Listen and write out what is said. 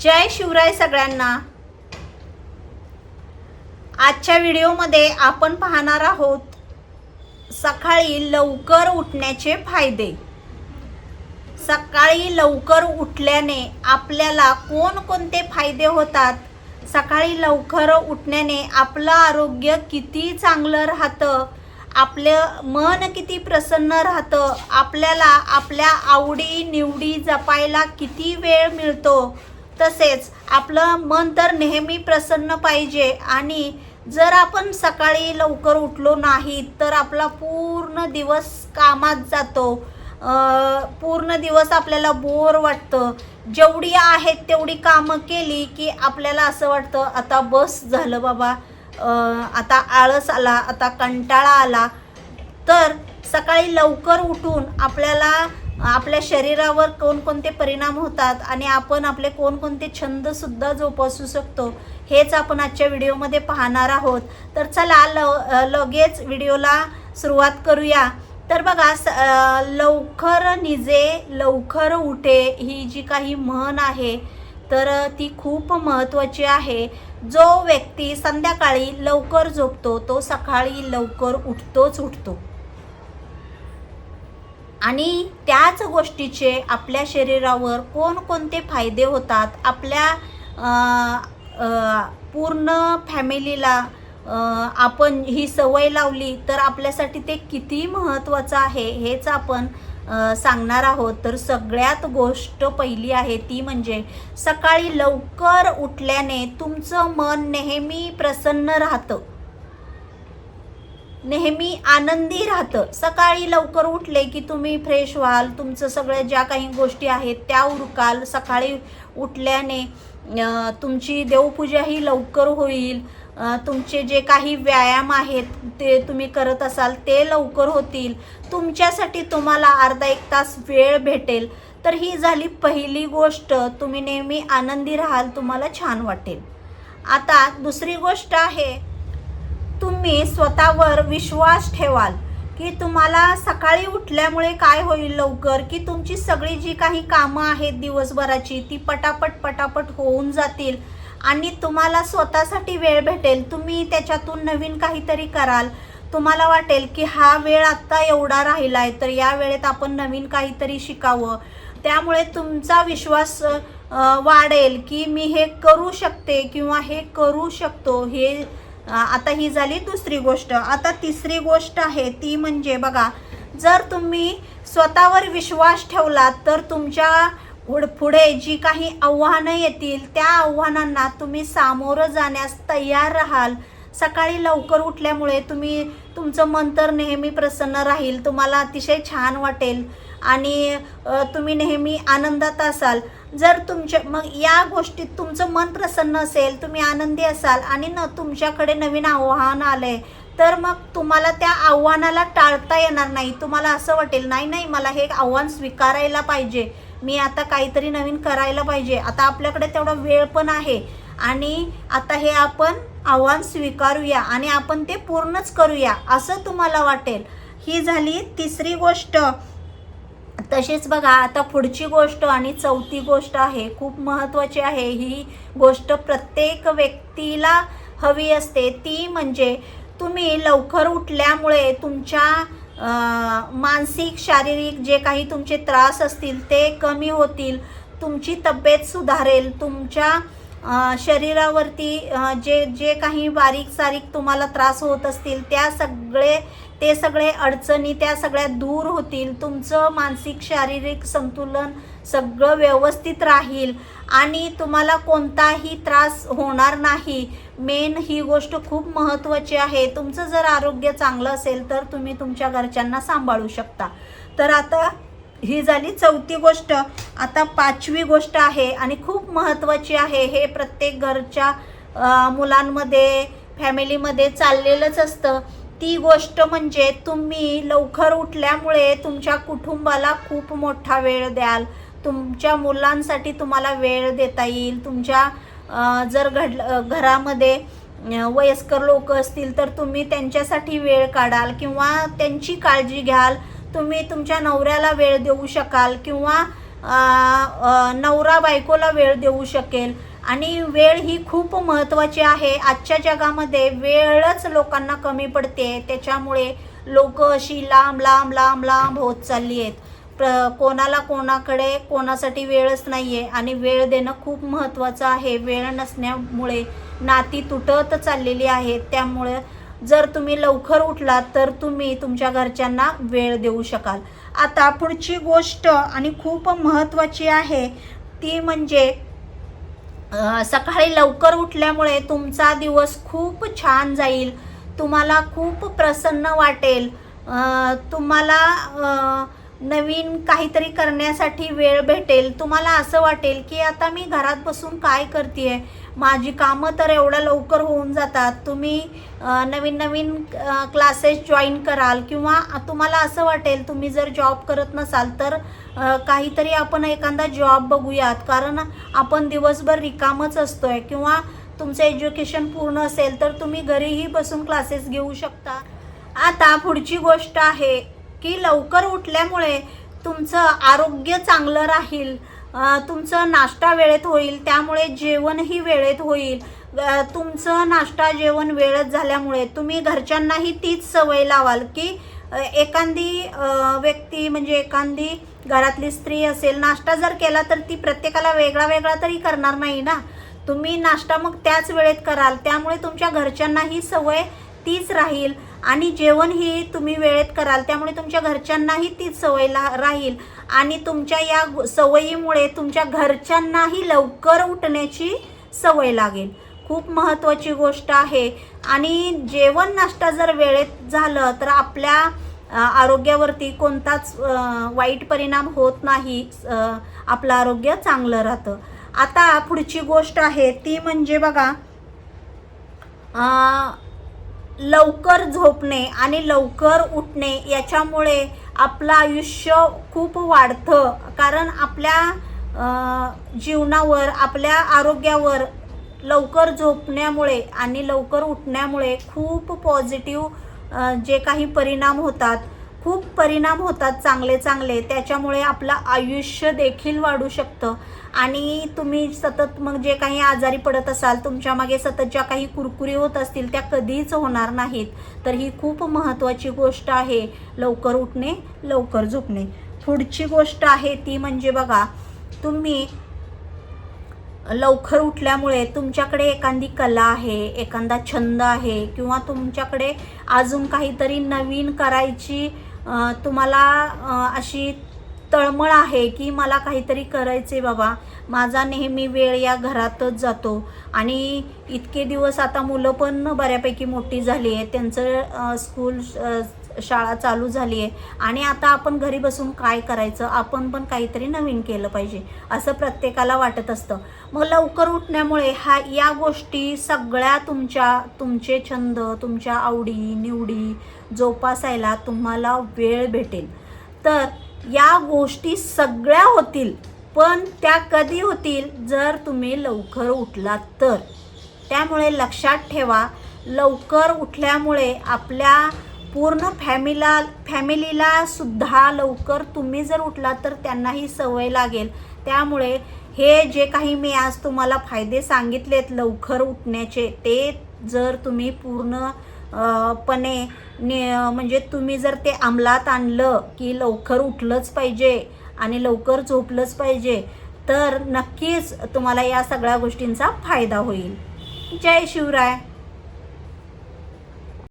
जय शिवराय सगळ्यांना. आजच्या व्हिडिओमध्ये आपण पाहणार आहोत सकाळी लवकर उठण्याचे फायदे. सकाळी लवकर उठल्याने आपल्याला कोणकोणते फायदे होतात? सकाळी लवकर उठण्याने आपलं आरोग्य किती चांगलं राहतं? आपलं मन किती प्रसन्न राहतं? आपल्याला आपल्या आवडी निवडी जपायला किती वेळ मिळतो? तसेच आपलं मन तर नेहमी प्रसन्न पाहिजे आणि जर आपण सकाळी लवकर उठलो नाही तर आपला पूर्ण दिवस कामात जातो. पूर्ण दिवस आपल्याला बोर वाटतं. जेवढी आहेत तेवढी कामं केली की आपल्याला असं वाटतं आता बस झालं बाबा. आता आळस आला आता कंटाळा आला. तर सकाळी लवकर उठून आपल्याला आपल्या शरीरावर कोणकोणते परिणाम होतात आणि आपण आपले कोणकोणते छंदसुद्धा जोपासू शकतो हेच आपण आजच्या व्हिडिओमध्ये पाहणार आहोत. तर चला ल लगेच व्हिडिओला सुरुवात करूया. तर बघा स लवकर निजे लवकर उठे ही जी काही म्हण आहे तर ती खूप महत्त्वाची आहे. जो व्यक्ती संध्याकाळी लवकर झोपतो तो सकाळी लवकर उठतोच उठतो. आणि त्याच गोष्टीचे आपल्या शरीरावर कोणकोणते फायदे होतात आपल्या पूर्ण फॅमिलीला आपण ही सवय लावली तर आपल्यासाठी ते किती महत्त्वाचं आहे हेच आपण सांगणार आहोत. तर सगळ्यात गोष्ट पहिली आहे ती म्हणजे सकाळी लवकर उठल्याने तुमचं मन नेहमी प्रसन्न राहतं. नेहमी आनंदी राहतं. सकाळी लवकर उठले की तुम्ही फ्रेश व्हाल. तुमचं सगळ्या ज्या काही गोष्टी आहेत त्या उरकाल. सकाळी उठल्याने तुमची देवपूजाही लवकर होईल. तुमचे जे काही व्यायाम आहेत ते तुम्ही करत असाल ते लवकर होतील. तुमच्यासाठी तुम्हाला अर्धा एक तास वेळ भेटेल. तर ही झाली पहिली गोष्ट. तुम्ही नेहमी आनंदी राहाल तुम्हाला छान वाटेल. आता दुसरी गोष्ट आहे तुम्ही स्वतःवर विश्वास ठेवाल की तुम्हाला सकाळी उठल्यामुळे काय होईल लवकर की तुमची सगळी जी काही कामं आहेत दिवसभराची ती पटापट पटापट होऊन जातील आणि तुम्हाला स्वतःसाठी वेळ भेटेल. तुम्ही त्याच्यातून नवीन काहीतरी कराल. तुम्हाला वाटेल की हा वेळ आत्ता एवढा राहिला आहे तर या वेळेत आपण नवीन काहीतरी शिकावं. त्यामुळे तुमचा विश्वास वाढेल की मी हे करू शकते किंवा हे करू शकतो हे आता ही झाली दुसरी गोष्ट. आता तिसरी गोष्ट आहे ती म्हणजे बघा जर तुम्ही स्वतःवर विश्वास ठेवलात तर तुमच्या पुढ- पुढे जी काही आव्हानं येतील त्या आव्हानांना तुम्ही सामोरं जाण्यास तयार राहाल. सकाळी लवकर उठल्यामुळे तुम्ही तुमचं मन तर नेहमी प्रसन्न राहील तुम्हाला अतिशय छान वाटेल आणि तुम्ही नेहमी आनंदात असाल. जर तुमच्या मग या गोष्टीत तुमचं मन प्रसन्न असेल तुम्ही आनंदी असाल आणि न तुमच्याकडे नवीन आव्हान आलं आहे तर मग तुम्हाला त्या आव्हानाला टाळता येणार नाही. तुम्हाला असं वाटेल नाही नाही मला हे आव्हान स्वीकारायला पाहिजे. मी आता काहीतरी नवीन करायला पाहिजे. आता आपल्याकडे तेवढा वेळ पण आहे. आणि आता हे आपण आव्हान स्वीकारूया आणि आपण ते पूर्णच करूया असं तुम्हाला वाटेल. ही झाली तिसरी गोष्ट. तशीच बघा आता पुढची गोष्ट आणि चौथी गोष्ट आहे खूप महत्त्वाची आहे. ही गोष्ट प्रत्येक व्यक्तीला हवी असते. ती म्हणजे तुम्ही लवकर उठल्यामुळे तुमच्या मानसिक शारीरिक जे काही तुमचे त्रास असतील ते कमी होतील. तुमची तब्येत सुधारेल. तुमच्या शरीरावरती जे जे काही बारीक सारीक तुम्हाला त्रास होत असतील त्या सगळे ते सगळे अडचणी त्या सगळ्या दूर होतील. तुमचं मानसिक शारीरिक संतुलन सगळं व्यवस्थित राहील आणि तुम्हाला कोणताही त्रास होणार नाही. मेन ही गोष्ट खूप महत्त्वाची आहे. तुमचं जर आरोग्य चांगलं असेल तर तुम्ही तुमच्या घरच्यांना सांभाळू शकता. तर आता ही झाली चौथी गोष्ट. आता पाचवी गोष्ट आहे आणि खूप महत्त्वाची आहे. हे प्रत्येक घरच्या मुलांमध्ये फॅमिलीमध्ये चाललेलंच असतं. ती गोष्ट म्हणजे तुम्ही लवकर उठल्यामुळे तुमच्या कुटुंबाला खूप मोठा वेळ द्याल. तुमच्या मुलांसाठी तुम्हाला वेळ देता येईल. तुमच्या जर घड घरामध्ये वयस्कर लोक असतील तर तुम्ही त्यांच्यासाठी वेळ काढाल किंवा त्यांची काळजी घ्याल. तुम्ही तुमच्या नवऱ्याला वेळ देऊ शकाल किंवा नवरा बायकोला वेळ देऊ शकेल. आणि वेळ ही खूप महत्त्वाची आहे. आजच्या जगामध्ये वेळच लोकांना कमी पडते. त्याच्यामुळे लोक अशी लांब लांब लांब लांब होत चालली आहेत. प्र कोणाला कोणाकडे कोणासाठी वेळच नाही आहे आणि वेळ देणं खूप महत्त्वाचं आहे. वेळ नसण्यामुळे नाती तुटत चाललेली आहेत. त्यामुळे जर तुम्ही लवकर उठलात तर तुम्ही तुमच्या घरच्यांना वेळ देऊ शकाल. आता पुढची गोष्ट आणि खूप महत्त्वाची आहे ती म्हणजे सकाळी लवकर उठल्यामुळे तुमचा दिवस खूप छान जाईल. तुम्हाला खूप प्रसन्न वाटेल. तुम्हाला नवीन काहीतरी करण्यासाठी वेळ भेटेल. तुम्हाला असं वाटेल की आता मी घरात बसून काय करते आहे माझी कामं तर एवढ्या लवकर होऊन जातात. तुम्ही नवीन नवीन क्लासेस जॉईन कराल किंवा तुम्हाला असं वाटेल तुम्ही जर जॉब करत नसाल तर काहीतरी आपण एखादा जॉब बघूयात. कारण आपण दिवसभर रिकामच असतो आहे किंवा तुमचं एज्युकेशन पूर्ण असेल तर तुम्ही घरीही बसून क्लासेस घेऊ शकता. आता पुढची गोष्ट आहे की लवकर उठल्यामुळे तुमचं आरोग्य चांगलं राहील. तुमचं नाश्ता वेळेत होईल त्यामुळे जेवणही वेळेत होईल. तुमचं नाश्ता जेवण वेळेत झाल्यामुळे तुम्ही घरच्यांनाही तीच सवय लावाल की एखादी व्यक्ती म्हणजे एखादी घरातली स्त्री असेल नाश्ता जर केला तर ती प्रत्येकाला वेगळा वेगळा तरी करणार नाही ना? तुम्ही नाश्ता मग त्याच वेळेत कराल त्यामुळे तुमच्या घरच्यांनाही सवय तीच राहील आणि जेवण ही तुम्ही वेळेत कराल त्यामुळे तुमच्या घरच्यांनाही तीच सवय ला राहील. आणि तुमच्या या सवयीमुळे तुमच्या घरच्यांनाही लवकर उठण्याची सवय लागेल. खूप महत्त्वाची गोष्ट आहे. आणि जेवण नाश्ता जर वेळेत झालं तर आपल्या आरोग्यावरती कोणताच वाईट परिणाम होत नाही. आपलं आरोग्य चांगलं राहतं. आता पुढची गोष्ट आहे ती म्हणजे बघा लवकर झोपणे आणि लवकर उठणे याच्यामुळे आपलं आयुष्य खूप वाढतं. कारण आपल्या जीवनावर आपल्या आरोग्यावर लवकर झोपण्यामुळे आणि लवकर उठण्यामुळे खूप पॉझिटिव्ह जे काही परिणाम होतात. खूप परिणाम होतात चांगले चांगले. त्याच्यामुळे आपलं आयुष्य देखील वाढू शकतं. आणि तुम्ही सतत मग जे काही आजारी पडत असाल तुमच्या मागे सतत ज्या काही कुरकुरी होत असतील त्या कधीच होणार नाहीत. तर ही खूप महत्त्वाची गोष्ट आहे. लवकर उठणे लवकर झोपणे. पुढची गोष्ट आहे ती म्हणजे बघा तुम्ही लवकर उठल्यामुळे तुमच्याकडे एखादी कला आहे एखादा छंद आहे किंवा तुमच्याकडे अजून काहीतरी नवीन करायची तुम्हाला अशी तळमळ आहे की मला काहीतरी करायचे बाबा. माझा नेहमी वेळ या घरातच जातो. आणि इतके दिवस आता मुलं पण बऱ्यापैकी मोठी झाली आहे त्यांचं स्कूल शाळा चालू झाली आहे. आणि आता आपण घरी बसून काय करायचं? आपण पण काहीतरी नवीन केलं पाहिजे असं प्रत्येकाला वाटत असतं. मग लवकर उठण्यामुळे हा या गोष्टी सगळ्या तुमच्या तुमचे छंद तुमच्या आवडी निवडी जोपासायला तुम्हाला वेळ भेटेल. तर या गोष्टी सगळ्या होतील पण त्या कधी होतील? जर तुम्ही लवकर उठलात तर. त्यामुळे लक्षात ठेवा लवकर उठल्यामुळे आपल्या पूर्ण फॅमिला फॅमिलीला सुद्धा लवकर तुम्ही जर उठला तर त्यांनाही सवय लागेल. त्यामुळे हे जे काही मी आज तुम्हाला फायदे सांगितलेत लवकर उठण्याचे ते जर तुम्ही पूर्ण पणे नि- म्हणजे तुम्ही जर ते अंमलात आणलं की लवकर उठलंच पाहिजे आणि लवकर झोपलंच पाहिजे तर नक्कीच तुम्हाला या सगळ्या गोष्टींचा फायदा होईल. जय शिवराय.